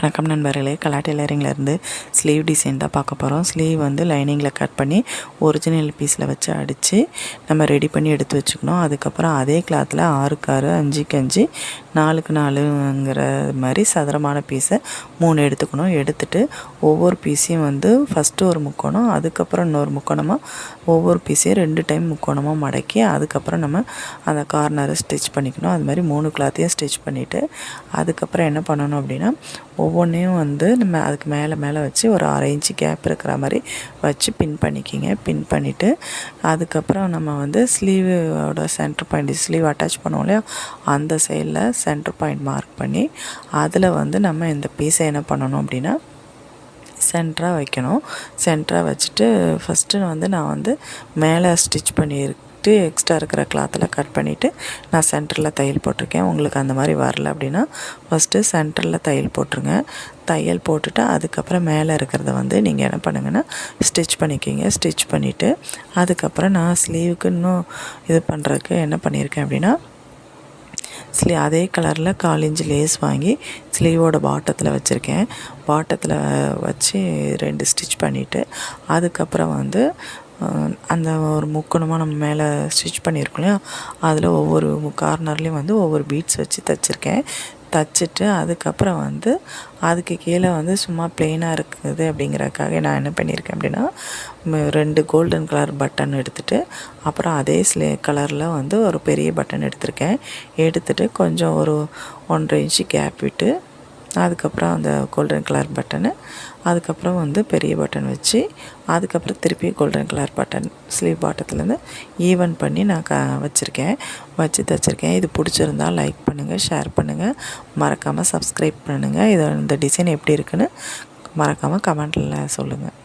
வணக்கம் நண்பர்களே. கலா டெய்லரிங்லேருந்து sleeve design தான் பார்க்க போகிறோம் ஸ்லீவ் வந்து லைனிங்கில் கட் பண்ணி ஒரிஜினல் பீஸில் வச்சு அடித்து நம்ம ரெடி பண்ணி எடுத்து வச்சுக்கணும். அதுக்கப்புறம் அதே கிளாத்தில் ஆறுக்கு ஆறு அஞ்சுக்கு அஞ்சு நாலுக்கு நாலுங்கிற மாதிரி சதுரமான பீஸை மூணு எடுத்துக்கணும். எடுத்துட்டு ஒவ்வொரு பீஸையும் வந்து ஃபஸ்ட்டு ஒரு முக்கோணம் அதுக்கப்புறம் இன்னொரு முக்கோணமாக ஒவ்வொரு பீஸையும் ரெண்டு டைம் முக்கோணமாக மடக்கி அதுக்கப்புறம் நம்ம அந்த கார்னரை ஸ்டிச் பண்ணிக்கணும். அது மாதிரி மூணு கிளாத்தையும் ஸ்டிச் பண்ணிவிட்டு அதுக்கப்புறம் என்ன பண்ணணும் அப்படின்னா ஒவ்வொன்றையும் வந்து நம்ம அதுக்கு மேலே மேலே வச்சு ஒரு அரை இன்ச்சு கேப் இருக்கிற மாதிரி வச்சு பின் பண்ணிக்கிங்க. பின் பண்ணிவிட்டு அதுக்கப்புறம் நம்ம வந்து ஸ்லீவோட சென்டர் பாயிண்ட் ஸ்லீவ் அட்டாச் பண்ணுவோம் இல்லையா? அந்த சைடில் சென்டர் பாயிண்ட் மார்க் பண்ணி அதில் வந்து நம்ம இந்த பீஸை என்ன பண்ணணும் அப்படின்னா சென்டராக வைக்கணும். சென்டராக வச்சுட்டு ஃபஸ்ட்டு வந்து நான் வந்து மேலே ஸ்டிச் பண்ணிட்டு எக்ஸ்ட்ரா இருக்கிற கிளாத்தில் கட் பண்ணிவிட்டு நான் சென்டரில் தையல் போட்டிருக்கேன். உங்களுக்கு அந்த மாதிரி வரல அப்படின்னா ஃபஸ்ட்டு சென்டரில் தையல் போட்டுருங்க. தையல் போட்டுட்டு அதுக்கப்புறம் மேலே இருக்கிறத வந்து நீங்கள் என்ன பண்ணுங்கன்னா ஸ்டிச் பண்ணிக்கிங்க. ஸ்டிச் பண்ணிவிட்டு அதுக்கப்புறம் நான் ஸ்லீவுக்கு இன்னும் இது பண்ணுறதுக்கு என்ன பண்ணியிருக்கேன் அப்படின்னா ஸ்லீ அதே கலரில் கால் இன்ச்சு லேஸ் வாங்கி ஸ்லீவோட பாட்டத்தில் வச்சுருக்கேன். பாட்டத்தில் வச்சு ரெண்டு ஸ்டிச் பண்ணிவிட்டு அதுக்கப்புறம் வந்து அந்த ஒரு முக்கணமாக நம்ம மேலே ஸ்டிச் பண்ணியிருக்கோம் இல்லையா? அதில் ஒவ்வொரு கார்னர்லேயும் வந்து ஒவ்வொரு பீட்ஸ் வச்சு தைச்சிருக்கேன். தைச்சிட்டு அதுக்கப்புறம் வந்து அதுக்கு கீழே வந்து சும்மா ப்ளெயினாக இருக்குது அப்படிங்கிறதுக்காக நான் என்ன பண்ணியிருக்கேன் அப்படின்னா ரெண்டு கோல்டன் கலர் பட்டன் எடுத்துகிட்டு அப்புறம் அதே ஸ்லே கலரில் வந்து ஒரு பெரிய பட்டன் எடுத்திருக்கேன். எடுத்துகிட்டு கொஞ்சம் ஒரு ஒன்றரை இன்ச்சு கேப் விட்டு அதுக்கப்புறம் அந்த கோல்டன் கலர் பட்டனு அதுக்கப்புறம் வந்து பெரிய பட்டன் வச்சு அதுக்கப்புறம் திருப்பி கோல்டன் கலர் பட்டன் ஸ்லீவ் பாட்டத்துலேருந்து ஈவன் பண்ணி நான் க வச்சுருக்கேன். வச்சு தைச்சிருக்கேன் இது பிடிச்சிருந்தால் லைக் பண்ணுங்கள் ஷேர் பண்ணுங்கள் மறக்காமல் சப்ஸ்கிரைப் பண்ணுங்கள் இதை இந்த டிசைன் எப்படி இருக்குன்னு மறக்காமல் கமெண்டில் சொல்லுங்கள்